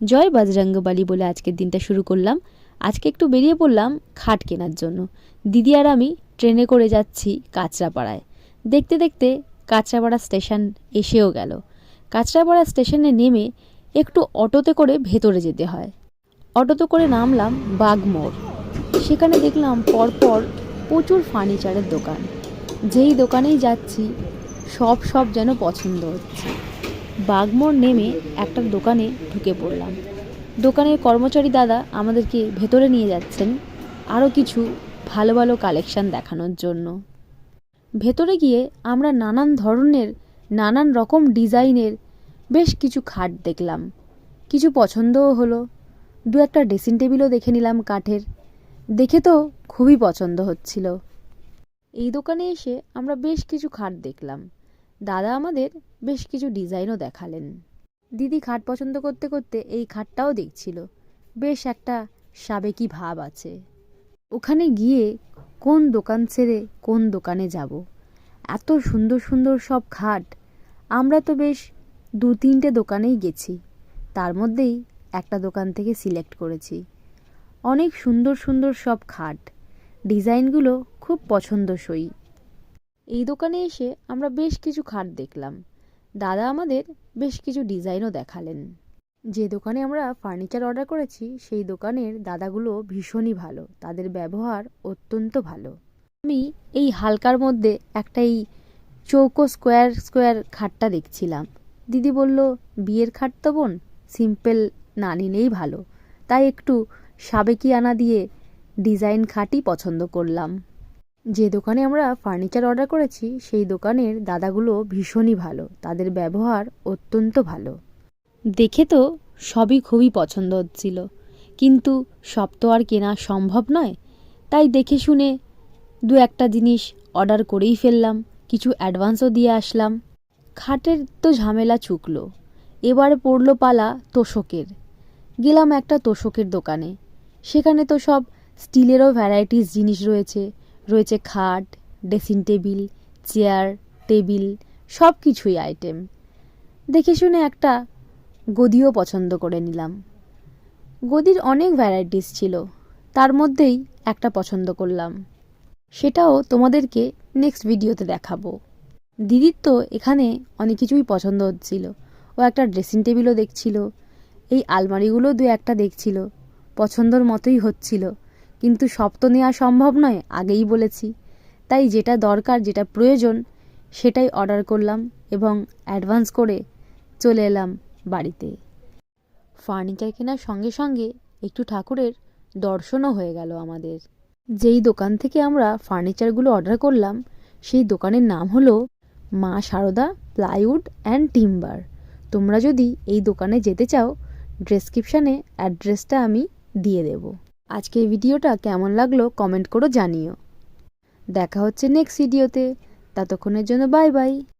জয় বজরঙ্গবালি বলে আজকের দিনটা শুরু করলাম। আজকে একটু বেরিয়ে পড়লাম খাট কেনার জন্য। দিদি আর আমি ট্রেনে করে যাচ্ছি কাঁচরাপাড়ায়। দেখতে দেখতে কাঁচরাপাড়া স্টেশন এসেও গেল। কাঁচরাপাড়া স্টেশনে নেমে একটু অটোতে করে ভেতরে যেতে হয়। অটোতে করে নামলাম বাগমোড়। সেখানে দেখলাম পরপর প্রচুর ফার্নিচারের দোকান। যেই দোকানেই যাচ্ছি, সব সব যেন পছন্দ হচ্ছে। বাগমোড় নেমে একটা দোকানে ঢুকে পড়লাম। দোকানের কর্মচারী দাদা আমাদেরকে ভেতরে নিয়ে যাচ্ছেন আরও কিছু ভালো ভালো কালেকশান দেখানোর জন্য। ভেতরে গিয়ে আমরা নানান ধরনের, নানান রকম ডিজাইনের বেশ কিছু খাট দেখলাম। কিছু পছন্দও হলো। দু একটা ড্রেসিং টেবিলও দেখে নিলাম কাঠের। দেখে তো খুবই পছন্দ হচ্ছিল। এই দোকানে এসে আমরা বেশ কিছু খাট দেখলাম। দাদা আমাদের বেশ কিছু ডিজাইনও দেখালেন। দিদি খাট পছন্দ করতে করতে এই খাটটাও দেখছিল। বেশ একটা সাবেকি ভাব আছে। ওখানে গিয়ে কোন দোকান ছেড়ে কোন দোকানে যাব? এত সুন্দর সুন্দর সব খাট। আমরা তো বেশ দু তিনটে দোকানেই গেছি। তার মধ্যেই একটা দোকান থেকে সিলেক্ট করেছি। অনেক সুন্দর সুন্দর সব খাট। ডিজাইনগুলো খুব পছন্দসই। এই দোকানে এসে আমরা বেশ কিছু খাট দেখলাম। দাদা আমাদের বেশ কিছু ডিজাইনও দেখালেন। যে দোকানে আমরা ফার্নিচার অর্ডার করেছি, সেই দোকানের দাদাগুলো ভীষণই ভালো। তাদের ব্যবহার অত্যন্ত ভালো। আমি এই হালকার মধ্যে একটা এই চৌকো স্কোয়ার স্কোয়ার খাটটা দেখছিলাম। দিদি বলল, বিয়ের খাট তো বোন, সিম্পল না নিলেই ভালো। তাই একটু সাবেকি আনা দিয়ে ডিজাইন খাটই পছন্দ করলাম। যে দোকানে আমরা ফার্নিচার অর্ডার করেছি, সেই দোকানের দাদাগুলো ভীষণই ভালো। তাদের ব্যবহার অত্যন্ত ভালো। দেখে তো সবই খুবই পছন্দ হচ্ছিল। কিন্তু সব তো আর কেনা সম্ভব নয়। তাই দেখে শুনে দু একটা জিনিস অর্ডার করেই ফেললাম। কিছু অ্যাডভান্সও দিয়ে আসলাম। খাটের তো ঝামেলা চুকলো। এবার পড়ল পালা তোষকের। গেলাম একটা তোষকের দোকানে। সেখানে তো সব স্টিলেরও ভ্যারাইটিস জিনিস রয়েছে। রয়েছে খাট ড্রেসিং টেবিল চেয়ার টেবিল সব কিছুই আইটেম দেখে শুনে একটা গদিও পছন্দ করে নিলাম। গদির অনেক ভ্যারাইটিস ছিল, তার মধ্যেই একটা পছন্দ করলাম। সেটাও তোমাদেরকে নেক্সট ভিডিওতে দেখাবো। দিদির তো এখানে অনেক কিছুই পছন্দ হচ্ছিল। ও একটা ড্রেসিং টেবিলও দেখছিল, এই আলমারিগুলো দু একটা দেখছিল, পছন্দর মতোই হচ্ছিল। কিন্তু সব তো নেওয়া সম্ভব নয়, আগেই বলেছি। তাই যেটা দরকার, যেটা প্রয়োজন, সেটাই অর্ডার করলাম এবং অ্যাডভান্স করে চলে এলাম বাড়িতে। ফার্নিচার কেনার সঙ্গে সঙ্গে একটু ঠাকুরের দর্শনও হয়ে গেল আমাদের। যেই দোকান থেকে আমরা ফার্নিচারগুলো অর্ডার করলাম, সেই দোকানের নাম হলো মা সারদা প্লাইউড অ্যান্ড টিম্বার তোমরা যদি এই দোকানে যেতে চাও ডেসক্রিপশানে অ্যাড্রেসটা আমি দিয়ে দেব। আজকের ভিডিওটা কেমন লাগল কমেন্ট করে জানিও। দেখা হচ্ছে নেক্সট ভিডিওতে ততক্ষণের জন্য বাই বাই